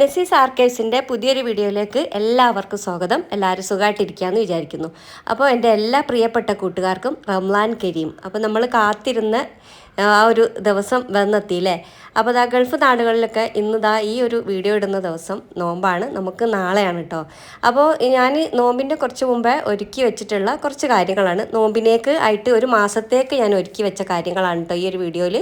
നെസീസ് ആർക്കൈവ്സിന്റെ പുതിയൊരു വീഡിയോയിലേക്ക് എല്ലാവർക്കും സ്വാഗതം. എല്ലാവരും സുഖമായിട്ടിരിക്കുകയെന്ന് വിചാരിക്കുന്നു. അപ്പോൾ എന്റെ എല്ലാ പ്രിയപ്പെട്ട കൂട്ടുകാർക്കും റംലാൻ കരീം. അപ്പോൾ നമ്മൾ കാത്തിരുന്ന ആ ഒരു ദിവസം വന്നെത്തിയില്ലേ? അപ്പോൾ ദാ ഗൾഫ് നാടുകളിലൊക്കെ ഇന്ന് ദാ ഈ ഒരു വീഡിയോ ഇടുന്ന ദിവസം നോമ്പാണ്. നമുക്ക് നാളെയാണ് കേട്ടോ അപ്പോൾ ഞാൻ നോമ്പിന്റെ കുറച്ച് മുമ്പേ ഒരുക്കി വെച്ചിട്ടുള്ള കുറച്ച് കാര്യങ്ങളാണ്. നോമ്പിനേക്ക് ആയിട്ട് ഒരു മാസത്തേക്ക് ഞാൻ ഒരുക്കി വെച്ച കാര്യങ്ങളാണ് കേട്ടോ ഈ ഒരു വീഡിയോയിൽ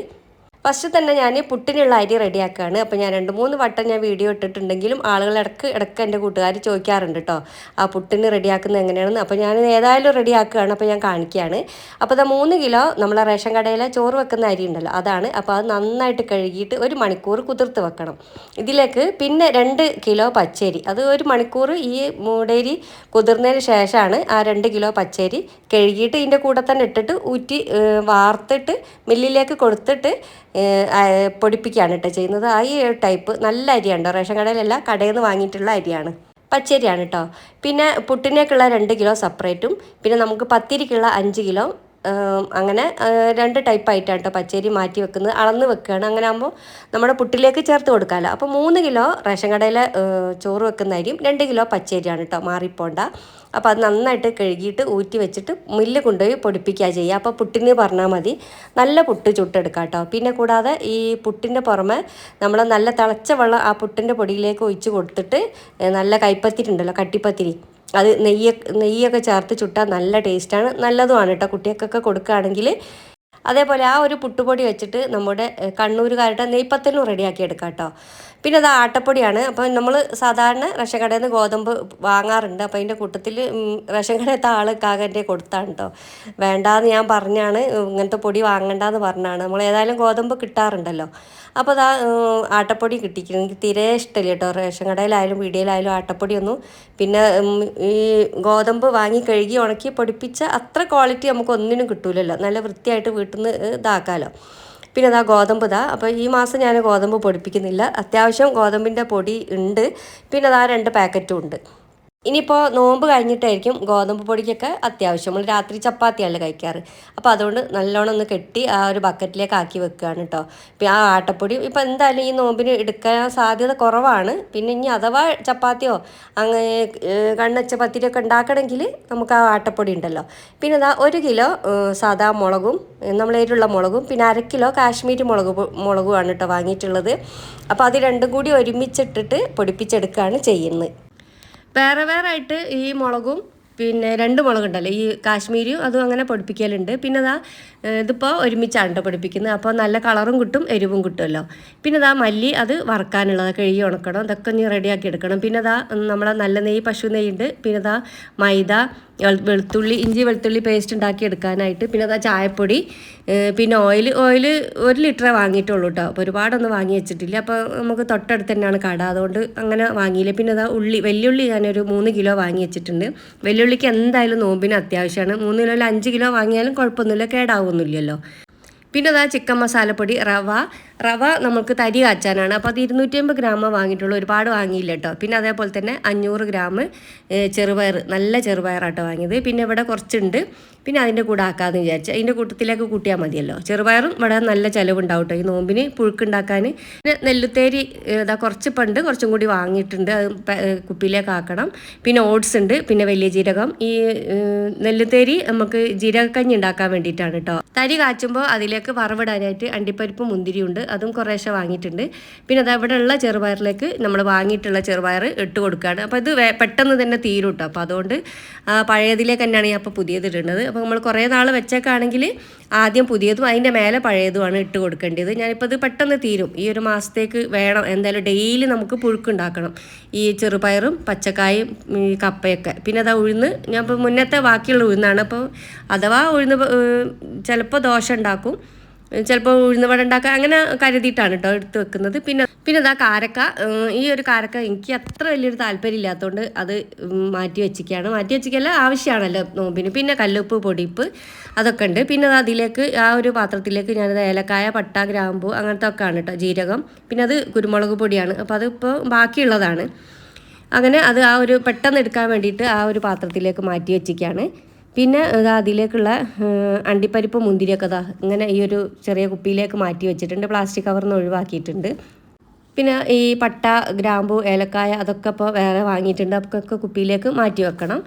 ഫസ്റ്റ് തന്നെ ഞാൻ പുട്ടിനുള്ള അരി റെഡിയാക്കുകയാണ് അപ്പോൾ ഞാൻ രണ്ട് മൂന്ന് വട്ടം ഞാൻ വീഡിയോ ഇട്ടിട്ടുണ്ടെങ്കിലും ആളുകൾ ഇടയ്ക്ക് ഇടയ്ക്ക് എന്റെ കൂട്ടുകാർ ചോദിക്കാറുണ്ട് കേട്ടോ ആ പുട്ടിന് റെഡിയാക്കുന്നത് എങ്ങനെയാണെന്ന്? അപ്പോൾ ഞാൻ ഏതായാലും റെഡിയാക്കുകയാണ് അപ്പോൾ ഞാൻ കാണിക്കുകയാണ്. അപ്പോൾ അത് മൂന്ന് കിലോ നമ്മളെ റേഷൻ കടയിലെ ചോറ് വെക്കുന്ന അരി ഉണ്ടല്ലോ അതാണ്. അപ്പോൾ അത് നന്നായിട്ട് കഴുകിയിട്ട് ഒരു മണിക്കൂർ കുതിർത്ത് വെക്കണം. ഇതിലേക്ക് പിന്നെ രണ്ട് കിലോ പച്ചരി. അത് ഒരു മണിക്കൂർ ഈ മൂടേരി കുതിർന്നതിന് ശേഷമാണ് ആ രണ്ട് കിലോ പച്ചരി കഴുകിയിട്ട് ഇതിന്റെ കൂടെ തന്നെ ഇട്ടിട്ട് ഊറ്റി വാർത്തിട്ട് മില്ലിലേക്ക് കൊടുത്തിട്ട് പൊടിപ്പിക്കുകയാണ് കേട്ടോ ചെയ്യുന്നത്. ആ ഈ ടൈപ്പ് നല്ല അരിയാണ് റേഷൻ കടയിലല്ല കടയിൽ നിന്ന് വാങ്ങിയിട്ടുള്ള അരിയാണ്. പച്ചരിയാണ് കേട്ടോ. പിന്നെ പുട്ടിനേക്കുള്ള രണ്ട് കിലോ സെപ്പറേറ്റും പിന്നെ നമുക്ക് പത്തിരിക്കുള്ള അഞ്ച് കിലോ അങ്ങനെ രണ്ട് ടൈപ്പായിട്ടാണ് കേട്ടോ പച്ചരി മാറ്റി വെക്കുന്നത്. അളന്ന് വെക്കുകയാണ്. അങ്ങനെ ആകുമ്പോൾ നമ്മുടെ പുട്ടിലേക്ക് ചേർത്ത് കൊടുക്കാമല്ലോ. അപ്പോൾ മൂന്ന് കിലോ റേഷൻ കടയിലെ ചോറ് വെക്കുന്ന അരിയും രണ്ട് കിലോ പച്ചരിയാണ് കേട്ടോ മാറിപ്പോണ്ട. അപ്പോൾ അത് നന്നായിട്ട് കഴുകിയിട്ട് ഊറ്റി വെച്ചിട്ട് മില്ല് കൊണ്ടുപോയി പൊടിപ്പിക്കുക ചെയ്യുക. അപ്പോൾ പുട്ടിന് പറഞ്ഞാൽ മതി. നല്ല പുട്ട് ചുട്ടെടുക്കാം കേട്ടോ പിന്നെ കൂടാതെ ഈ പുട്ടിന്റെ പുറമെ നമ്മൾ നല്ല തിളച്ച വെള്ളം ആ പുട്ടിന്റെ പൊടിയിലേക്ക് ഒഴിച്ച് കൊടുത്തിട്ട് നല്ല കൈപ്പത്തിരി ഉണ്ടല്ലോ കട്ടിപ്പത്തിരി. അത് നെയ്യ നെയ്യൊക്കെ ചേർത്ത് ചുട്ടാൽ നല്ല ടേസ്റ്റാണ്. നല്ലതുമാണ് കേട്ടോ. കുട്ടികൾക്കൊക്കെ കൊടുക്കുകയാണെങ്കിൽ അതേപോലെ ആ ഒരു പുട്ടുപൊടി വെച്ചിട്ട് നമ്മുടെ കണ്ണൂരുകാരുടെ നെയ്പ്പത്തലും റെഡിയാക്കി എടുക്കാം കേട്ടോ. പിന്നെ അത് ആട്ടപ്പൊടിയാണ്. അപ്പോൾ നമ്മൾ സാധാരണ റേഷൻ കടയിൽ നിന്ന് ഗോതമ്പ് വാങ്ങാറുണ്ട്. അപ്പോൾ അതിന്റെ കൂട്ടത്തിൽ റേഷൻ കടയത്തെ ആൾ കാകന്റെ കൊടുത്താണ് കേട്ടോ വേണ്ടാന്ന് ഞാൻ പറഞ്ഞാണ് ഇങ്ങനത്തെ പൊടി വാങ്ങണ്ടെന്ന് പറഞ്ഞാണ്. നമ്മൾ ഏതായാലും ഗോതമ്പ് കിട്ടാറുണ്ടല്ലോ. അപ്പോൾ അതാ ആട്ടപ്പൊടി കിട്ടിക്കുന്നു. എനിക്ക് തീരെ ഇഷ്ടമില്ല കേട്ടോ റേഷൻ കടയിലായാലും പീടികയിലായാലും ആട്ടപ്പൊടിയൊന്നും. പിന്നെ ഈ ഗോതമ്പ് വാങ്ങി കഴുകി ഉണക്കി പൊടിപ്പിച്ച അത്ര ക്വാളിറ്റി നമുക്ക് ഒന്നിനും കിട്ടൂലല്ലോ. നല്ല വൃത്തിയായിട്ട് വീട്ടിൽ നിന്ന് ഇതാക്കാമല്ലോ പിന്നെ അതാ ഗോതമ്പ് ഇതാ. അപ്പോൾ ഈ മാസം ഞാൻ ഗോതമ്പ് പൊടിപ്പിക്കുന്നില്ല. അത്യാവശ്യം ഗോതമ്പിന്റെ പൊടി ഉണ്ട്. പിന്നെ അതാ രണ്ട് പാക്കറ്റും ഉണ്ട്. ഇനിയിപ്പോൾ നോമ്പ് കഴിഞ്ഞിട്ടായിരിക്കും ഗോതമ്പ് പൊടിക്കൊക്കെ അത്യാവശ്യം. നമ്മൾ രാത്രി ചപ്പാത്തിയാണ് കഴിക്കാറ്. അപ്പോൾ അതുകൊണ്ട് നല്ലോണം ഒന്ന് കെട്ടി ആ ഒരു ബക്കറ്റിലേക്ക് ആക്കി വെക്കുകയാണ് കേട്ടോ പിന്നെ ആ ആട്ടപ്പൊടി ഇപ്പോൾ എന്തായാലും ഈ നോമ്പിന് എടുക്കാൻ സാധ്യത കുറവാണ്. പിന്നെ ഇനി അഥവാ ചപ്പാത്തിയോ അങ്ങനെ കണ്ണച്ച പത്തിരിയൊക്കെ ഉണ്ടാക്കണമെങ്കിൽ നമുക്ക് ആ ആട്ടപ്പൊടി ഉണ്ടല്ലോ. പിന്നെ ഇതാ ഒരു കിലോ സാധാ മുളകും നമ്മളേരുള്ള മുളകും പിന്നെ അര കിലോ കാശ്മീരി മുളക് മുളകുമാണ് കേട്ടോ വാങ്ങിയിട്ടുള്ളത്. അപ്പോൾ അത് രണ്ടും കൂടി ഒരുമിച്ചിട്ടിട്ട് പൊടിപ്പിച്ചെടുക്കുകയാണ് ചെയ്യുന്നത്. വേറെ വേറെ ആയിട്ട് ഈ മുളകും പിന്നെ രണ്ട് മുളകുണ്ടല്ലോ. ഈ കാശ്മീരിയും അതും അങ്ങനെ പൊടിപ്പിക്കലുണ്ട്. പിന്നെ ഏഹ് ഇതിപ്പോൾ ഒരുമിച്ചാണ് പൊടിപ്പിക്കുന്നത്. അപ്പോൾ നല്ല കളറും കിട്ടും എരിവും കിട്ടുമല്ലോ പിന്നെ ഇതാ മല്ലി അത് വറക്കാനുള്ളത് കഴുകി ഉണക്കണം അതൊക്കെ ഒന്ന് റെഡിയാക്കി എടുക്കണം. പിന്നെ ഇതാ നമ്മളെ നല്ല നെയ്യ് പശു നെയ്യുണ്ട്. പിന്നെ ഇതാ മൈദ വെളുത്തുള്ളി ഇഞ്ചി വെളുത്തുള്ളി പേസ്റ്റ് ഉണ്ടാക്കി എടുക്കാനായിട്ട്. പിന്നെ അതാ ചായപ്പൊടി പിന്നെ ഓയിൽ ഓയിൽ ഒരു ലിറ്ററേ വാങ്ങിയിട്ടുള്ളൂ കേട്ടോ അപ്പോൾ ഒരുപാടൊന്നും വാങ്ങി വെച്ചിട്ടില്ല. അപ്പോൾ നമുക്ക് തൊട്ടടുത്ത് തന്നെയാണ് കട. അതുകൊണ്ട് അങ്ങനെ വാങ്ങിയില്ല. പിന്നെ അതാ ഉള്ളി വെല്ലുള്ളി ഞാനൊരു മൂന്ന് കിലോ വാങ്ങി വെച്ചിട്ടുണ്ട്. വെല്ലുള്ളിക്ക് എന്തായാലും നോമ്പിന് അത്യാവശ്യമാണ്. മൂന്ന് കിലോയിൽ അഞ്ച് കിലോ വാങ്ങിയാലും കുഴപ്പമൊന്നുമില്ല. കേടാവുന്നില്ലല്ലോ പിന്നെ അതാ ചിക്കൻ മസാലപ്പൊടി റവ റവ നമുക്ക് തരി കാച്ചാനാണ്. അപ്പോൾ അത് ഇരുന്നൂറ്റി അമ്പത് ഗ്രാം വാങ്ങിയിട്ടുള്ളൂ. ഒരുപാട് വാങ്ങിയില്ല കേട്ടോ പിന്നെ അതേപോലെ തന്നെ അഞ്ഞൂറ് ഗ്രാം ചെറുപയർ നല്ല ചെറുപയറാട്ടോ വാങ്ങിയത്. പിന്നെ ഇവിടെ കുറച്ചുണ്ട്. പിന്നെ അതിന്റെ കൂടെ ആക്കാമെന്ന് വിചാരിച്ചു. അതിന്റെ കൂട്ടത്തിലേക്ക് കൂട്ടിയാൽ മതിയല്ലോ. ചെറുപയറും ഇവിടെ നല്ല ചിലവുണ്ടാവും ഈ നോമ്പിന് പുഴുക്കുണ്ടാക്കാൻ പിന്നെ നെല്ലുത്തേരി ഇതാ കുറച്ച് പണ്ട് കുറച്ചും കൂടി വാങ്ങിയിട്ടുണ്ട്. അത് കുപ്പിയിലേക്ക് ആക്കണം. പിന്നെ ഓട്സ് ഉണ്ട്. പിന്നെ വലിയ ജീരകം. ഈ നെല്ലുത്തേരി നമുക്ക് ജീരകക്കഞ്ഞി ഉണ്ടാക്കാൻ വേണ്ടിയിട്ടാണ് കേട്ടോ തരി കാച്ചുമ്പോൾ അതിലേക്ക് വറവിടാനായിട്ട് അണ്ടിപ്പരിപ്പ് മുന്തിരിയുണ്ട് അതും കുറേശ്ശെ വാങ്ങിയിട്ടുണ്ട്. പിന്നെ അത് അവിടെ ഉള്ള ചെറുപയറിലേക്ക് നമ്മൾ വാങ്ങിയിട്ടുള്ള ചെറുപയർ ഇട്ട് കൊടുക്കുകയാണ് അപ്പോൾ ഇത് പെട്ടെന്ന് തന്നെ തീരും കേട്ടോ അപ്പോൾ അതുകൊണ്ട് പഴയതിലേക്ക് തന്നെയാണ് ഞാൻ അപ്പോൾ പുതിയത് ഇടുന്നത്. അപ്പോൾ നമ്മൾ കുറേ നാൾ വെച്ചേക്കാണെങ്കിൽ ആദ്യം പുതിയതും അതിന്റെ മേലെ പഴയതുമാണ് ഇട്ട് കൊടുക്കേണ്ടത്. ഞാനിപ്പോൾ ഇത് പെട്ടെന്ന് തീരും. ഈ ഒരു മാസത്തേക്ക് വേണം. എന്തായാലും ഡെയിലി നമുക്ക് പുഴുക്കുണ്ടാക്കണം. ഈ ചെറുപയറും പച്ചക്കായും ഈ കപ്പയൊക്കെ. പിന്നെ അതാ ഉഴുന്ന്. ഞാൻ ഇപ്പോൾ മുന്നത്തെ ബാക്കിയുള്ള ഉഴുന്നാണ്. അപ്പോൾ അഥവാ ഉഴുന്ന് ചിലപ്പോൾ ദോശ ഉണ്ടാക്കും. ചിലപ്പോൾ ഉഴുന്നുവട ഉണ്ടാക്കുക അങ്ങനെ കരുതിയിട്ടാണ് കേട്ടോ എടുത്ത് വെക്കുന്നത്. പിന്നെ പിന്നെ ഇതാ കാരക്ക ഈ ഒരു കാരക്ക എനിക്ക് അത്ര വലിയൊരു താല്പര്യം ഇല്ലാത്തതുകൊണ്ട് അത് മാറ്റി വെച്ചിരിക്കുകയാണ് മാറ്റി വെച്ചിക്കല്ല ആവശ്യമാണല്ലോ നോമ്പിന്. പിന്നെ കല്ലുപ്പ് പൊടിപ്പ് അതൊക്കെ ഉണ്ട്. പിന്നെ അത് അതിലേക്ക് ആ ഒരു പാത്രത്തിലേക്ക് ഞാനത് ഏലക്കായ പട്ട ഗ്രാമ്പു അങ്ങനത്തെ ഒക്കെ ആണ് കേട്ടോ ജീരകം പിന്നെ അത് കുരുമുളക് പൊടിയാണ്. അപ്പോൾ അതിപ്പോൾ ബാക്കിയുള്ളതാണ്. അങ്ങനെ അത് ആ ഒരു പെട്ടെന്ന് എടുക്കാൻ വേണ്ടിയിട്ട് ആ ഒരു പാത്രത്തിലേക്ക് മാറ്റി വെച്ചിരിക്കുകയാണ് പിന്നെ അതിലേക്കുള്ള അണ്ടിപ്പരിപ്പ് മുന്തിരിയൊക്കെ ഇതാ ഇങ്ങനെ ഈ ഒരു ചെറിയ കുപ്പിയിലേക്ക് മാറ്റി വെച്ചിട്ടുണ്ട്. പ്ലാസ്റ്റിക് കവറിൽ നിന്ന് ഒഴിവാക്കിയിട്ടുണ്ട്. പിന്നെ ഈ പട്ട ഗ്രാമ്പു ഏലക്കായ അതൊക്കെ ഇപ്പോൾ വേറെ വാങ്ങിയിട്ടുണ്ട്. അതൊക്കെ കുപ്പിയിലേക്ക് മാറ്റി വെക്കണം.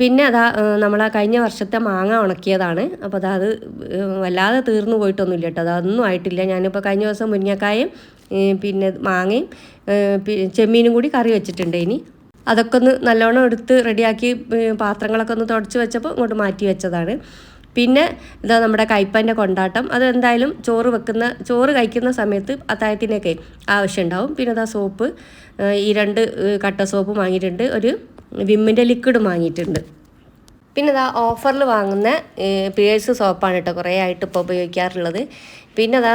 പിന്നെ അതാ നമ്മൾ ആ കഴിഞ്ഞ വർഷത്തെ മാങ്ങ ഉണക്കിയതാണ്. അപ്പോൾ അതാ അത് വല്ലാതെ തീർന്നു പോയിട്ടൊന്നുമില്ല കേട്ടോ. അതൊന്നും ആയിട്ടില്ല. ഞാനിപ്പോൾ കഴിഞ്ഞ ദിവസം മുരിങ്ങക്കായും പിന്നെ മാങ്ങയും ചെമ്മീനും കൂടി കറി വെച്ചിട്ടുണ്ട് ഇനി. അതൊക്കെ ഒന്ന് നല്ലോണം എടുത്ത് റെഡിയാക്കി പാത്രങ്ങളൊക്കെ ഒന്ന് തുടച്ച് വെച്ചപ്പോൾ ഇങ്ങോട്ട് മാറ്റി വെച്ചതാണ്. പിന്നെ ഇതാ നമ്മുടെ കയ്പന്റെ കൊണ്ടാട്ടം. അത് എന്തായാലും ചോറ് വെക്കുന്ന ചോറ് കഴിക്കുന്ന സമയത്ത് അത്താഴത്തിനൊക്കെ ആവശ്യമുണ്ടാവും. പിന്നെ ഇതാ സോപ്പ് ഈ രണ്ട് കട്ട സോപ്പ് വാങ്ങിയിട്ടുണ്ട്. ഒരു വിമ്മിന്റെ ലിക്വിഡ് വാങ്ങിയിട്ടുണ്ട്. പിന്നെ ഇതാ ഓഫറിൽ വാങ്ങുന്ന പിയേഴ്സ് സോപ്പാണ് കേട്ടോ കുറേ ആയിട്ട് ഇപ്പോൾ ഉപയോഗിക്കാറുള്ളത്. പിന്നെ അതാ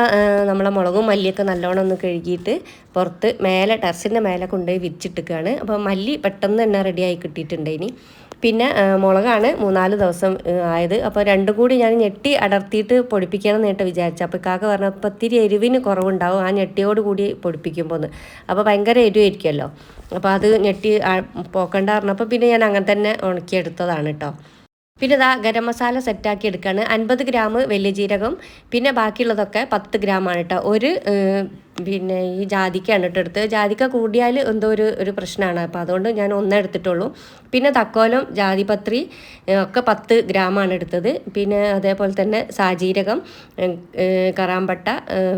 നമ്മളെ മുളകും മല്ലിയൊക്കെ നല്ലോണം ഒന്ന് കഴുകിയിട്ട് പുറത്ത് മേലെ ടെറസിന്റെ മേലെ കൊണ്ടുപോയി വിരിച്ചിട്ടിക്കുകയാണ് അപ്പോൾ മല്ലി പെട്ടെന്ന് തന്നെ റെഡിയായി കിട്ടിയിട്ടുണ്ട് ഇനി. പിന്നെ മുളകാണ് മൂന്നാൽ ദിവസം ആയത്. അപ്പോൾ രണ്ടും കൂടി ഞാൻ ഞെട്ടി അടർത്തിയിട്ട് പൊടിപ്പിക്കണം എന്നിട്ട് വിചാരിച്ചു. അപ്പോൾ കാക്ക പറഞ്ഞപ്പോൾ ഇത്തിരി എരിവിന് കുറവുണ്ടാവും. ആ ഞെട്ടിയോട് കൂടി പൊടിപ്പിക്കുമ്പോൾ ഒന്ന് അപ്പോൾ ഭയങ്കര എരിവായിരിക്കുമല്ലോ. അപ്പോൾ അത് ഞെട്ടി പോക്കണ്ട പറഞ്ഞപ്പോൾ പിന്നെ ഞാൻ അങ്ങനെ തന്നെ ഉണക്കിയെടുത്തതാണ് കേട്ടോ. പിന്നെ ഇതാ ഗരം മസാല സെറ്റാക്കി എടുക്കുകയാണ് അൻപത് ഗ്രാം വലിയ ജീരകം. പിന്നെ ബാക്കിയുള്ളതൊക്കെ പത്ത് ഗ്രാമാണ് കേട്ടോ. ഒരു പിന്നെ ഈ ജാതിക്കയാണ് കേട്ടോ എടുത്തത് ജാതിക്ക കൂടിയാൽ എന്തോ ഒരു ഒരു പ്രശ്നമാണ് അപ്പോൾ അതുകൊണ്ട് ഞാൻ ഒന്നേ എടുത്തിട്ടുള്ളൂ. പിന്നെ തക്കോലം ജാതിപത്രി ഒക്കെ പത്ത് ഗ്രാമാണ് എടുത്തത്. പിന്നെ അതേപോലെ തന്നെ സാജീരകം കറാമ്പട്ട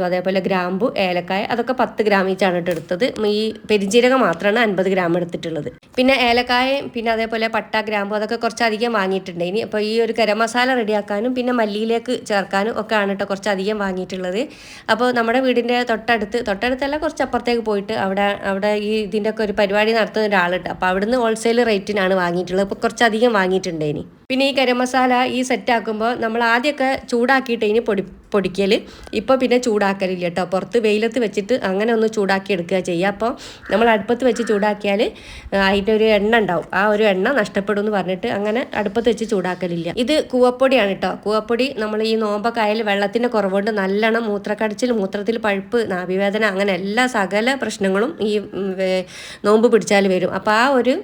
അതേപോലെ ഗ്രാമ്പു ഏലക്കായ അതൊക്കെ പത്ത് ഗ്രാം ഈച്ചാണ് കേട്ടോ എടുത്തത് ഈ പെരിഞ്ജീരകം മാത്രമാണ് അൻപത് ഗ്രാം എടുത്തിട്ടുള്ളത്. പിന്നെ ഏലക്കായയും പിന്നെ അതേപോലെ പട്ട ഗ്രാമ്പു അതൊക്കെ കുറച്ചധികം വാങ്ങിയിട്ടുണ്ട്. ഇനി അപ്പോൾ ഈ ഒരു ഗരം മസാല റെഡിയാക്കാനും പിന്നെ മല്ലിയിലേക്ക് ചേർക്കാനും ഒക്കെ ആണ് കേട്ടോ കുറച്ചധികം വാങ്ങിയിട്ടുള്ളത്. അപ്പോൾ നമ്മുടെ വീടിന്റെ തൊട്ടടുത്ത് തൊട്ടടുത്തല്ല കുറച്ച് അപ്പുറത്തേക്ക് പോയിട്ട് അവിടെ അവിടെ ഈ ഇതിന്റെ ഒക്കെ ഒരു പരിപാടി നടത്തുന്ന ഒരാളുണ്ട്. അപ്പോൾ അവിടുന്ന് ഹോൾസെയിൽ റേറ്റിനാണ് വാങ്ങിയിട്ടുള്ളത്. അപ്പോൾ കുറച്ചധികം വാങ്ങിയിട്ടുണ്ട് ഇനി പിന്നെ ഈ ഗരം മസാല ഈ സെറ്റ് ആക്കുമ്പോൾ നമ്മൾ ആദ്യമൊക്കെ ചൂടാക്കിയിട്ട് ഇനി പൊടി പൊടിക്കൽ ഇപ്പോൾ പിന്നെ ചൂടാക്കലില്ല കേട്ടോ പുറത്ത് വെയിലത്ത് വെച്ചിട്ട് അങ്ങനെ ഒന്ന് ചൂടാക്കി എടുക്കുക ചെയ്യുക അപ്പോൾ നമ്മൾ അടുപ്പത്ത് വെച്ച് ചൂടാക്കിയാൽ അതിന്റെ ഒരു എണ്ണ ഉണ്ടാവും. ആ ഒരു എണ്ണ നഷ്ടപ്പെടും എന്ന് പറഞ്ഞിട്ട് അങ്ങനെ അടുപ്പത്ത് വെച്ച് ചൂടാക്കലില്ല. ഇത് കൂവപ്പൊടിയാണ് കേട്ടോ കൂവപ്പൊടി നമ്മൾ ഈ നോമ്പൊക്കെ വെള്ളത്തിന്റെ കുറവുകൊണ്ട് നല്ലോണം മൂത്രക്കടച്ചിൽ മൂത്രത്തിൽ പഴുപ്പ് നാഭിവേദന അങ്ങനെ എല്ലാ സകല പ്രശ്നങ്ങളും ഈ നോമ്പ് പിടിച്ചാൽ വരും. അപ്പോൾ ആ ഒരു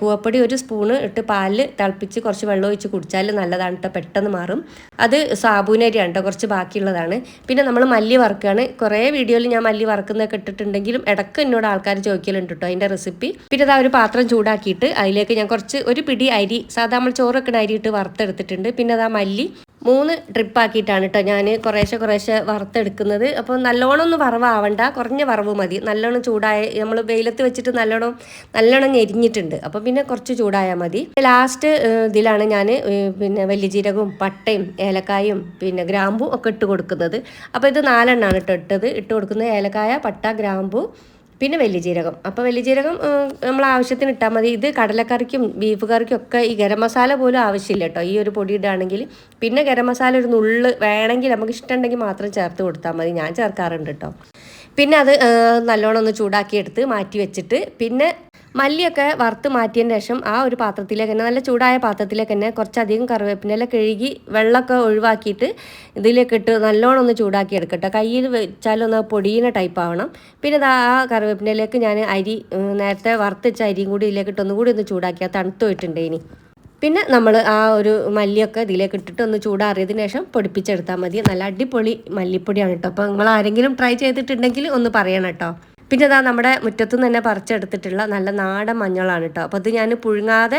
കൂവപ്പൊടി ഒരു സ്പൂണ് ഇട്ട് പാലിൽ തിളപ്പിച്ച് കുറച്ച് വെള്ളം ഒഴിച്ച് കുടിച്ചാൽ നല്ലതാണ് കേട്ടോ പെട്ടെന്ന് മാറും. അത് സാബൂനരിയാണ് കേട്ടോ കുറച്ച് ബാക്കിയുള്ളതാണ്. പിന്നെ നമ്മൾ മല്ലി വറുക്കുകയാണ് കുറേ വീഡിയോയിൽ ഞാൻ മല്ലി വറുക്കുന്നതൊക്കെ ഇട്ടിട്ടുണ്ടെങ്കിലും ഇടയ്ക്ക് എന്നോട് ആൾക്കാർ ചോദിക്കലുണ്ട് കേട്ടോ അതിന്റെ റെസിപ്പി. പിന്നെ അതാ ഒരു പാത്രം ചൂടാക്കിയിട്ട് അതിലേക്ക് ഞാൻ കുറച്ച് ഒരു പിടി അരി സാധാ നമ്മൾ ചോറ് വെക്കുന്ന അരി ഇട്ട് വറുത്തെടുത്തിട്ടുണ്ട്. പിന്നെ അതാ മല്ലി മൂന്ന് ട്രിപ്പാക്കിയിട്ടാണ് കേട്ടോ ഞാൻ കുറേശ്ശെ കുറേശ്ശെ വറുത്തെടുക്കുന്നത്. അപ്പോൾ നല്ലോണം ഒന്ന് വറവാവണ്ട. കുറഞ്ഞ വറവ് മതി. നല്ലോണം ചൂടായ നമ്മൾ വെയിലത്ത് വെച്ചിട്ട് നല്ലോണം നല്ലോണം ഞെരിഞ്ഞിട്ടുണ്ട്. അപ്പോൾ പിന്നെ കുറച്ച് ചൂടായാൽ മതി. ലാസ്റ്റ് ഇതിലാണ് ഞാൻ പിന്നെ വലിയ ജീരകവും പട്ടയും ഏലക്കായും പിന്നെ ഗ്രാമ്പും ഒക്കെ ഇട്ട് കൊടുക്കുന്നത്. അപ്പോൾ ഇത് നാലെണ്ണമാണ് കേട്ടോ ഇട്ടത്. ഇട്ട് കൊടുക്കുന്നത് ഏലക്കായ പട്ട ഗ്രാമ്പു പിന്നെ വലിയ ജീരകം. അപ്പോൾ വലിയ ജീരകം നമ്മൾ ആവശ്യത്തിന് ഇട്ടാൽ മതി. ഇത് കടലക്കറിക്കും ബീഫ് കറിക്കും ഒക്കെ ഈ ഗരം മസാല പോലും ആവശ്യമില്ല കേട്ടോ. ഈ ഒരു പൊടി ഇടുകയാണെങ്കിൽ പിന്നെ ഗരം മസാല ഒരു നുള്ള് വേണമെങ്കിൽ നമുക്ക് ഇഷ്ടമുണ്ടെങ്കിൽ മാത്രം ചേർത്ത് കൊടുത്താൽ മതി. ഞാൻ ചേർക്കാറുണ്ട് കേട്ടോ. പിന്നെ അത് നല്ലോണം ഒന്ന് ചൂടാക്കി എടുത്ത് മാറ്റി വെച്ചിട്ട് പിന്നെ മല്ലിയൊക്കെ വറുത്ത് മാറ്റിയതിന് ശേഷം ആ ഒരു പാത്രത്തിലേക്ക് തന്നെ നല്ല ചൂടായ പാത്രത്തിലേക്ക് തന്നെ കുറച്ചധികം കറിവേപ്പിന്റെ കഴുകി വെള്ളമൊക്കെ ഒഴിവാക്കിയിട്ട് ഇതിലേക്ക് ഇട്ട് നല്ലോണം ഒന്ന് ചൂടാക്കി എടുക്കട്ടെ. കയ്യിൽ വെച്ചാലൊന്ന് പൊടിയുന്ന ടൈപ്പ് ആവണം. പിന്നെ ആ കറിവേപ്പിന്റെലേക്ക് ഞാൻ അരി നേരത്തെ വറുത്തച്ച അരിയും കൂടി ഇതിലേക്ക് ഇട്ട് ഒന്നുകൂടി ഒന്ന് ചൂടാക്കി ആ തണുത്ത് പോയിട്ടുണ്ട് ഇനി. പിന്നെ നമ്മൾ ആ ഒരു മല്ലിയൊക്കെ ഇതിലേക്ക് ഇട്ടിട്ട് ഒന്ന് ചൂടാറിയതിന് ശേഷം പൊടിപ്പിച്ചെടുത്താൽ മതി. നല്ല അടിപൊളി മല്ലിപ്പൊടിയാണ് കേട്ടോ അപ്പോൾ നിങ്ങൾ ആരെങ്കിലും ട്രൈ ചെയ്തിട്ടുണ്ടെങ്കിൽ ഒന്ന് പറയണം കേട്ടോ പിന്നെ ഇതാ നമ്മുടെ മുറ്റത്തുനിന്ന് തന്നെ പറിച്ചെടുത്തിട്ടുള്ള നല്ല നാടൻ മഞ്ഞളാണ് കേട്ടോ അപ്പോൾ അത് ഞാൻ പുഴുങ്ങാതെ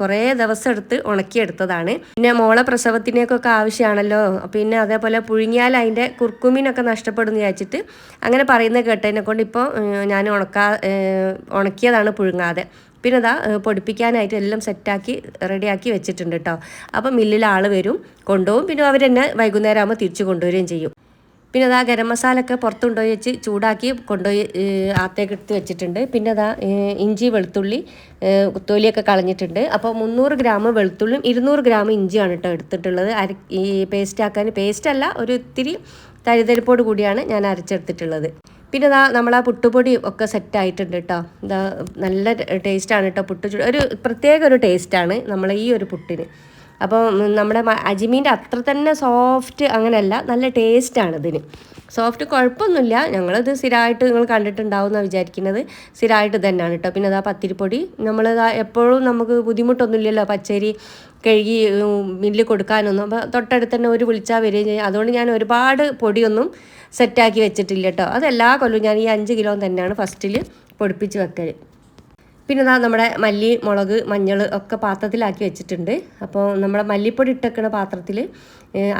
കുറേ ദിവസം എടുത്ത് ഉണക്കിയെടുത്തതാണ്. പിന്നെ മോളെ പ്രസവത്തിനേക്കൊക്കെ ആവശ്യമാണല്ലോ പിന്നെ അതേപോലെ പുഴുങ്ങിയാൽ അതിന്റെ കുർക്കുമീനൊക്കെ നഷ്ടപ്പെടുമെന്ന് വിചാരിച്ചിട്ട് അങ്ങനെ പറയുന്നത് കേട്ടതിനെ കൊണ്ട് ഇപ്പോൾ ഞാൻ ഉണക്കാ ഉണക്കിയതാണ് പുഴുങ്ങാതെ. പിന്നെ ഏഹ്, പൊടിപ്പിക്കാനായിട്ട് എല്ലാം സെറ്റാക്കി റെഡിയാക്കി വെച്ചിട്ടുണ്ട് കേട്ടോ അപ്പം മില്ലിൽ ആൾ വരും കൊണ്ടുപോകും. പിന്നെ അവർ തന്നെ വൈകുന്നേരം ആകുമ്പോൾ തിരിച്ചു കൊണ്ടുവരികയും ചെയ്യും. പിന്നെ അതാ ഗരം മസാല ഒക്കെ പുറത്തുകൊണ്ടുപോയി വെച്ച് ചൂടാക്കി കൊണ്ടുപോയി ആത്തേക്ക് എടുത്ത് വെച്ചിട്ടുണ്ട്. പിന്നെ അതാ ഇഞ്ചി വെളുത്തുള്ളി തൊലിയൊക്കെ കളഞ്ഞിട്ടുണ്ട്. അപ്പോൾ മുന്നൂറ് ഗ്രാം വെളുത്തുള്ളിയും ഇരുന്നൂറ് ഗ്രാം ഇഞ്ചിയാണ് കേട്ടോ എടുത്തിട്ടുള്ളത്. അര ഈ പേസ്റ്റ് ആക്കാൻ പേസ്റ്റ് അല്ല ഒരു ഇത്തിരി തരിതരിപ്പോട് കൂടിയാണ് ഞാൻ അരച്ചെടുത്തിട്ടുള്ളത്. പിന്നെ ഇതാ നമ്മളാ പുട്ടുപൊടി ഒക്കെ സെറ്റ് ആയിട്ടുണ്ട് കേട്ടോ ഇതാ നല്ല ടേസ്റ്റാണ് കേട്ടോ പുട്ട് ഒരു പ്രത്യേക ഒരു ടേസ്റ്റാണ് നമ്മളെ ഈ ഒരു പുട്ടിന്. അപ്പോൾ നമ്മുടെ അജിമീന്റെ അത്ര തന്നെ സോഫ്റ്റ് അങ്ങനെയല്ല നല്ല ടേസ്റ്റാണ് ഇതിന് സോഫ്റ്റ് കുഴപ്പമൊന്നുമില്ല. ഞങ്ങളത് സ്ഥിരമായിട്ട് നിങ്ങൾ കണ്ടിട്ടുണ്ടാവും എന്നാണ് വിചാരിക്കുന്നത്. സ്ഥിരമായിട്ട് തന്നെയാണ് കേട്ടോ. പിന്നെ അതാ പത്തിരിപ്പൊടി. നമ്മൾ എപ്പോഴും നമുക്ക് ബുദ്ധിമുട്ടൊന്നുമില്ലല്ലോ പച്ചരി കഴുകി മില്ലിൽ കൊടുക്കാനൊന്നും. അപ്പോൾ തൊട്ടടുത്ത് തന്നെ ഒരു വിളിച്ചാൽ വരികയും ചെയ്യും. അതുകൊണ്ട് ഞാൻ ഒരുപാട് പൊടിയൊന്നും സെറ്റാക്കി വെച്ചിട്ടില്ല കേട്ടോ. അതെല്ലാ കൊല്ലവും ഞാൻ ഈ അഞ്ച് കിലോ തന്നെയാണ് ഫസ്റ്റിൽ പൊടിപ്പിച്ച് വെക്കൽ പിന്നെ ഇതാ നമ്മുടെ മല്ലി മുളക് മഞ്ഞൾ ഒക്കെ പാത്രത്തിലാക്കി വെച്ചിട്ടുണ്ട്. അപ്പോൾ നമ്മുടെ മല്ലിപ്പൊടി ഇട്ടേക്കണ പാത്രത്തിൽ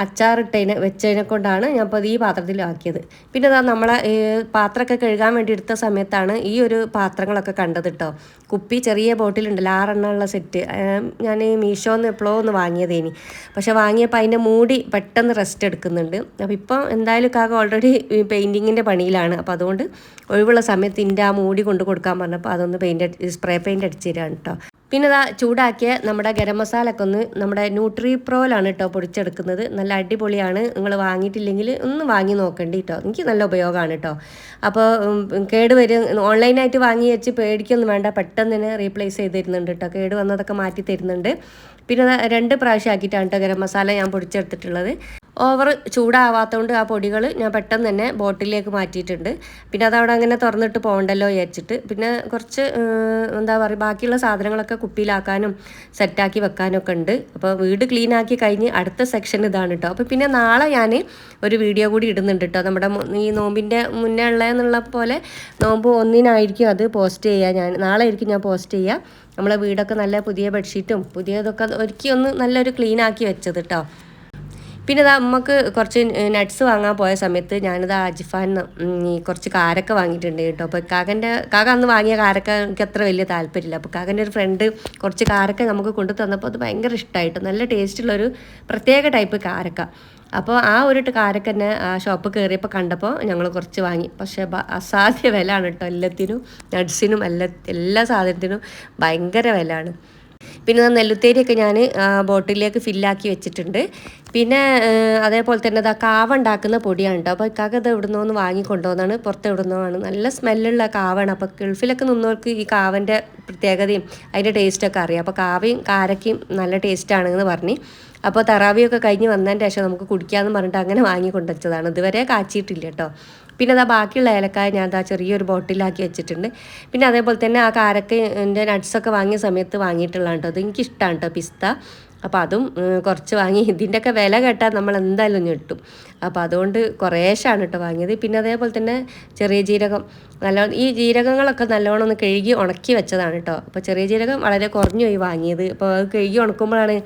അച്ചാറിട്ടതിനെ വെച്ചതിനെ കൊണ്ടാണ് ഞാൻ അപ്പോൾ ഈ പാത്രത്തിലാക്കിയത് പിന്നെ അതാ നമ്മളെ പാത്രമൊക്കെ കഴുകാൻ വേണ്ടി എടുത്ത സമയത്താണ് ഈ ഒരു പാത്രങ്ങളൊക്കെ കണ്ടത് കേട്ടോ കുപ്പി ചെറിയ ബോട്ടിലുണ്ടല്ലോ ആറെണ്ണമുള്ള സെറ്റ്. ഞാൻ മീഷോന്ന് എപ്പോഴോ ഒന്ന് വാങ്ങിയതേനി. പക്ഷെ വാങ്ങിയപ്പോൾ അതിന്റെ മൂടി പെട്ടെന്ന് റെസ്റ്റ് എടുക്കുന്നുണ്ട്. അപ്പോൾ ഇപ്പം എന്തായാലും കാക ഓൾറെഡി പെയിന്റിങ്ങിന്റെ പണിയിലാണ്. അപ്പോൾ അതുകൊണ്ട് ഒഴിവുള്ള സമയത്ത് ഇതിന്റെ ആ മൂടി കൊണ്ട് കൊടുക്കാൻ പറഞ്ഞപ്പോൾ അതൊന്ന് പെയിന്റ് സ്പ്രേ പെയിന്റ് അടിച്ചു തരാണ് കേട്ടോ പിന്നെ ഇതാ ചൂടാക്കിയ നമ്മുടെ ഗരം മസാല ഒക്കെ ഒന്ന് നമ്മുടെ ന്യൂട്രി പ്രോയിലാണ് കേട്ടോ പൊടിച്ചെടുക്കുന്നത്. നല്ല അടിപൊളിയാണ്. നിങ്ങൾ വാങ്ങിയിട്ടില്ലെങ്കിൽ ഒന്ന് വാങ്ങി നോക്കണ്ടി കേട്ടോ എനിക്ക് നല്ല ഉപയോഗമാണ് കേട്ടോ അപ്പോൾ കേട് വരും. ഓൺലൈനായിട്ട് വാങ്ങി വെച്ച് പേടിക്കൊന്നും വേണ്ട. പെട്ടെന്ന് തന്നെ റീപ്ലേസ് ചെയ്ത് തരുന്നുണ്ട് കേട്ടോ കേട് വന്നതൊക്കെ മാറ്റി തരുന്നുണ്ട്. പിന്നെ രണ്ട് പ്രാവശ്യം ആക്കിയിട്ടാണ് കേട്ടോ ഗരം മസാല ഞാൻ പൊടിച്ചെടുത്തിട്ടുള്ളത്. ഓവർ ചൂടാവാത്തതുകൊണ്ട് ആ പൊടികൾ ഞാൻ പെട്ടെന്ന് തന്നെ ബോട്ടിലേക്ക് മാറ്റിയിട്ടുണ്ട്. പിന്നെ അതവിടെ അങ്ങനെ തുറന്നിട്ട് പോകണ്ടല്ലോ വിചാരിച്ചിട്ട്. പിന്നെ കുറച്ച് എന്താ പറയുക ബാക്കിയുള്ള സാധനങ്ങളൊക്കെ കുപ്പിയിലാക്കാനും സെറ്റാക്കി വെക്കാനും ഒക്കെ ഉണ്ട്. അപ്പോൾ വീട് ക്ലീൻ ആക്കി കഴിഞ്ഞ് അടുത്ത സെക്ഷൻ ഇതാണ് കേട്ടോ അപ്പോൾ പിന്നെ നാളെ ഞാൻ ഒരു വീഡിയോ കൂടി ഇടുന്നുണ്ട് കേട്ടോ നമ്മുടെ ഈ നോമ്പിന്റെ മുന്നേ ഉള്ളതെന്നുള്ള പോലെ നോമ്പ് ഒന്നിനായിരിക്കും അത് പോസ്റ്റ് ചെയ്യുക ഞാൻ. നാളെ ആയിരിക്കും ഞാൻ പോസ്റ്റ് ചെയ്യുക നമ്മളെ വീടൊക്കെ നല്ല പുതിയ ബെഡ്ഷീറ്റും പുതിയതൊക്കെ ഒരുക്കി ഒന്ന് നല്ലൊരു ക്ലീൻ ആക്കി വെച്ചത് കേട്ടോ പിന്നെ ഇതാ അമ്മയ്ക്ക് കുറച്ച് നട്ട്സ് വാങ്ങാൻ പോയ സമയത്ത് ഞാനിത് അജിഫാൻ കുറച്ച് കാരക്ക വാങ്ങിയിട്ടുണ്ട് കേട്ടോ. അപ്പോൾ കാക്കന്റെ കാക്ക അന്ന് വാങ്ങിയ കാരക്ക എനിക്ക് അത്ര വലിയ താല്പര്യമില്ല. അപ്പോൾ കാക്കന്റെ ഒരു ഫ്രണ്ട് കുറച്ച് കാരക്ക നമുക്ക് കൊണ്ടു തന്നപ്പോൾ അത് ഭയങ്കര ഇഷ്ടമായിട്ട് നല്ല ടേസ്റ്റുള്ളൊരു പ്രത്യേക ടൈപ്പ് കാരക്ക. അപ്പോൾ ആ ഒരു കാരക്ക തന്നെ ആ ഷോപ്പ് കയറിയപ്പോൾ കണ്ടപ്പോൾ ഞങ്ങൾ കുറച്ച് വാങ്ങി. പക്ഷേ അസാധ്യ വിലയാണ് കേട്ടോ. എല്ലാത്തിനും നട്ട്സിനും എല്ലാ എല്ലാ സാധനത്തിനും ഭയങ്കര വിലയാണ്. പിന്നെ നെല്ലുത്തേരിയൊക്കെ ഞാൻ ബോട്ടിലേക്ക് ഫില്ലാക്കി വെച്ചിട്ടുണ്ട്. പിന്നെ അതേപോലെ തന്നെ അതാ കാവ ഉണ്ടാക്കുന്ന പൊടിയാണ് കേട്ടോ അപ്പോൾ ഇക്കാക്ക് ഇത് എവിടെ നിന്നോ വാങ്ങിക്കൊണ്ടുവന്നാണ് പുറത്ത് എവിടെ നിന്നോ നല്ല സ്മെല്ലുള്ള കാവാണ്. അപ്പോൾ ഗൾഫിലൊക്കെ നിന്നവർക്ക് ഈ കാവന്റെ പ്രത്യേകതയും അതിന്റെ ടേസ്റ്റൊക്കെ അറിയാം. അപ്പോൾ കാവയും കാരക്കയും നല്ല ടേസ്റ്റാണെന്ന് പറഞ്ഞ്. അപ്പോൾ തറാവിയൊക്കെ കഴിഞ്ഞ് വന്നതിന്റെ ശേഷം നമുക്ക് കുടിക്കാമെന്ന് പറഞ്ഞിട്ട് അങ്ങനെ വാങ്ങി കൊണ്ടുവച്ചതാണ് ഇതുവരെ കാച്ചിയിട്ടില്ല കേട്ടോ പിന്നെ അതാ ബാക്കിയുള്ള ഏലക്കായ ഞാൻ അതാ ചെറിയൊരു ബോട്ടിലാക്കി വെച്ചിട്ടുണ്ട്. പിന്നെ അതേപോലെ തന്നെ ആ കാരക്കന്റെ നട്ട്സൊക്കെ വാങ്ങിയ സമയത്ത് വാങ്ങിയിട്ടുള്ളതാണ് കേട്ടോ. അത് എനിക്കിഷ്ടമാണ് കേട്ടോ പിസ്ത. അപ്പോൾ അതും കുറച്ച് വാങ്ങി. ഇതിന്റെയൊക്കെ വില കേട്ടാൽ നമ്മൾ എന്തായാലും ഞെട്ടും അപ്പോൾ അതുകൊണ്ട് കുറേശ്ശാണ് കേട്ടോ വാങ്ങിയത്. പിന്നെ അതേപോലെ തന്നെ ചെറിയ ജീരകം. നല്ല ഈ ജീരകങ്ങളൊക്കെ നല്ലോണം ഒന്ന് കഴുകി ഉണക്കി വെച്ചതാണ് കേട്ടോ. അപ്പോൾ ചെറിയ ജീരകം വളരെ കുറഞ്ഞു പോയി വാങ്ങിയത്. അപ്പോൾ അത് കഴുകി ഉണക്കുമ്പോഴാണ്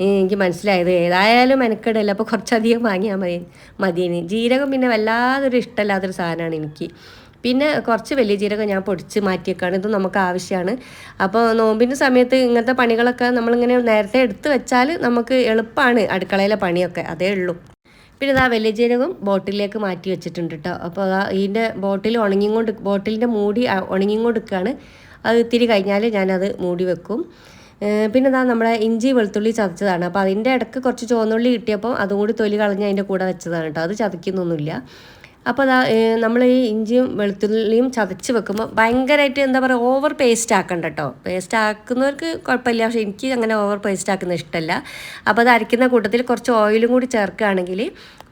എനിക്ക് മനസ്സിലായത് ഏതായാലും മെനക്കെടല്ല അപ്പോൾ കുറച്ചധികം വാങ്ങിയാൽ മതി മതിയെന്ന്. ജീരകം പിന്നെ വല്ലാതൊരു ഇഷ്ടമല്ലാത്തൊരു സാധനമാണ് എനിക്ക്. പിന്നെ കുറച്ച് വലിയ ജീരകം ഞാൻ പൊടിച്ച് മാറ്റിയേക്കാണ് ഇത് നമുക്ക് ആവശ്യമാണ്. അപ്പോൾ നോമ്പിന്റെ സമയത്ത് ഇങ്ങനത്തെ പണികളൊക്കെ നമ്മളിങ്ങനെ നേരത്തെ എടുത്തു വെച്ചാൽ നമുക്ക് എളുപ്പമാണ് അടുക്കളയിലെ പണിയൊക്കെ അതേ ഉള്ളൂ. പിന്നെ ഇതാ വലിയ ജീരകം ബോട്ടിലേക്ക് മാറ്റി വെച്ചിട്ടുണ്ട് കേട്ടോ. അപ്പോൾ ഇതിന്റെ ബോട്ടിൽ ഉണങ്ങിക്കൊണ്ട് ബോട്ടിലിന്റെ മൂടി ഉണങ്ങിക്കൊണ്ടിരിക്കുകയാണ് അത് ഇത്തിരി കഴിഞ്ഞാൽ ഞാനത് മൂടി വെക്കും. പിന്നെ ഇതാ നമ്മളെ ഇഞ്ചി വെളുത്തുള്ളി ചതച്ചതാണ്. അപ്പോൾ അതിന്റെ ഇടയ്ക്ക് കുറച്ച് ചുവന്നുള്ളി കിട്ടിയപ്പോൾ അതും കൂടി തൊലി കളഞ്ഞ് അതിന്റെ കൂടെ വെച്ചതാണ് കേട്ടോ അത് ചതയ്ക്കുന്നൊന്നുമില്ല. അപ്പോൾ അതാ നമ്മൾ ഈ ഇഞ്ചിയും വെളുത്തുള്ളിയും ചതച്ച് വെക്കുമ്പോൾ ഭയങ്കരമായിട്ട് എന്താ പറയുക ഓവർ പേസ്റ്റ് ആക്കണ്ട കേട്ടോ പേസ്റ്റ് ആക്കുന്നവർക്ക് കുഴപ്പമില്ല. പക്ഷേ എനിക്ക് അങ്ങനെ ഓവർ പേസ്റ്റ് ആക്കുന്ന ഇഷ്ടമല്ല അപ്പോൾ അത് അരയ്ക്കുന്ന കൂട്ടത്തിൽ കുറച്ച് ഓയിലും കൂടി ചേർക്കുകയാണെങ്കിൽ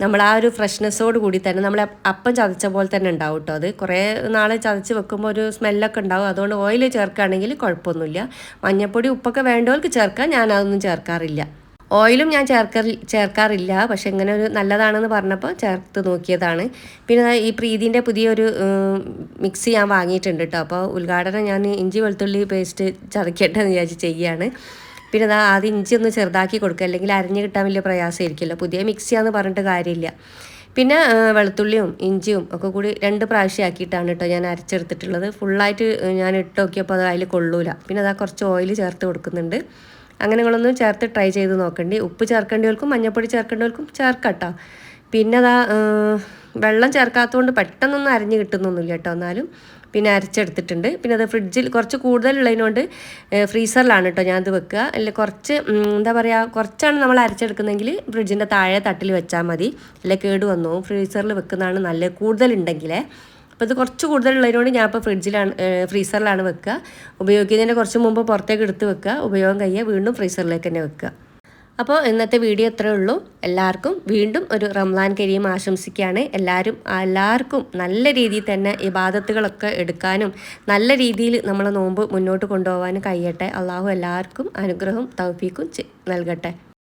നമ്മൾ ആ ഒരു ഫ്രഷ്നെസ്സോട് കൂടി തന്നെ നമ്മൾ അപ്പം ചതച്ച പോലെ തന്നെ ഉണ്ടാവും കേട്ടോ അത്. കുറേ നാൾ ചതച്ച് വെക്കുമ്പോൾ ഒരു സ്മെല്ലൊക്കെ ഉണ്ടാവും. അതുകൊണ്ട് ഓയിൽ ചേർക്കുകയാണെങ്കിൽ കുഴപ്പമൊന്നുമില്ല. മഞ്ഞൾപ്പൊടി ഉപ്പൊക്കെ വേണ്ടവർക്ക് ചേർക്കാം. ഞാൻ അതൊന്നും ചേർക്കാറില്ല. ഓയിലും ഞാൻ ചേർക്ക ചേർക്കാറില്ല. പക്ഷെ ഇങ്ങനെ ഒരു നല്ലതാണെന്ന് പറഞ്ഞപ്പോൾ ചേർത്ത് നോക്കിയതാണ്. പിന്നെ ഈ പ്രീതിന്റെ പുതിയൊരു മിക്സി ഞാൻ വാങ്ങിയിട്ടുണ്ട് കേട്ടോ അപ്പോൾ ഉദ്ഘാടനം ഞാൻ ഇഞ്ചി വെളുത്തുള്ളി പേസ്റ്റ് ചതക്കട്ടെ എന്ന് വിചാരിച്ച് ചെയ്യുകയാണ് പിന്നെ അത് ആദ്യം ഇഞ്ചി ഒന്ന് ചെറുതാക്കി കൊടുക്കുക. അല്ലെങ്കിൽ അരിഞ്ഞ് കിട്ടാൻ വലിയ പ്രയാസമായിരിക്കില്ല പുതിയ മിക്സിയാന്ന് പറഞ്ഞിട്ട് കാര്യമില്ല. പിന്നെ വെളുത്തുള്ളിയും ഇഞ്ചിയും ഒക്കെ കൂടി രണ്ട് പ്രാവശ്യം ആക്കിയിട്ടാണ് കേട്ടോ ഞാൻ അരച്ചെടുത്തിട്ടുള്ളത്. ഫുള്ളായിട്ട് ഞാൻ ഇട്ട് നോക്കിയപ്പോൾ അത് അതിൽ കൊള്ളൂല. പിന്നെ അതാ കുറച്ച് ഓയിൽ ചേർത്ത് കൊടുക്കുന്നുണ്ട്. അങ്ങനെ നിങ്ങളൊന്ന് ചേർത്ത് ട്രൈ ചെയ്ത് നോക്കണ്ടി. ഉപ്പ് ചേർക്കേണ്ടവർക്കും മഞ്ഞൾപ്പൊടി ചേർക്കേണ്ടവർക്കും ചേർക്കട്ടോ പിന്നെ അതാ വെള്ളം ചേർക്കാത്തതുകൊണ്ട് പെട്ടെന്നൊന്നും അരഞ്ഞ് കിട്ടുന്നൊന്നുമില്ല കേട്ടോ എന്നാലും. പിന്നെ അരച്ചെടുത്തിട്ടുണ്ട്. പിന്നെ അത് ഫ്രിഡ്ജിൽ കുറച്ച് കൂടുതലുള്ളതിനോണ്ട് ഫ്രീസറിലാണ് കേട്ടോ ഞാനത് വെക്കുക. അല്ല കുറച്ച് എന്താ പറയുക കുറച്ചാണ് നമ്മൾ അരച്ചെടുക്കുന്നതെങ്കിൽ ഫ്രിഡ്ജിന്റെ താഴെ തട്ടിൽ വെച്ചാൽ മതി. അല്ലെ കേട് വന്നു. ഫ്രീസറിൽ വെക്കുന്നതാണ് നല്ല കൂടുതലുണ്ടെങ്കിലേ. അപ്പോൾ ഇത് കുറച്ച് കൂടുതലുള്ളതിനോട് ഞാൻ ഇപ്പോൾ ഫ്രിഡ്ജിലാണ് ഫ്രീസറിലാണ് വെക്കുക. ഉപയോഗിക്കുന്നതിന് കുറച്ച് മുമ്പ് പുറത്തേക്ക് എടുത്ത് വെക്കുക. ഉപയോഗം കഴിയുക. വീണ്ടും ഫ്രീസറിലേക്ക് തന്നെ വെക്കുക. അപ്പോൾ ഇന്നത്തെ വീഡിയോ ഇത്രയേ ഉള്ളൂ. എല്ലാവർക്കും വീണ്ടും ഒരു റംലാൻ കരീം ആശംസിക്കുകയാണ്. എല്ലാവരും എല്ലാവർക്കും നല്ല രീതിയിൽ തന്നെ ഇബാദത്തുകളൊക്കെ എടുക്കാനും നല്ല രീതിയിൽ നമ്മളെ നോമ്പ് മുന്നോട്ട് കൊണ്ടുപോകാനും കഴിയട്ടെ. അള്ളാഹു എല്ലാവർക്കും അനുഗ്രഹം തൗഫീക്കും നൽകട്ടെ.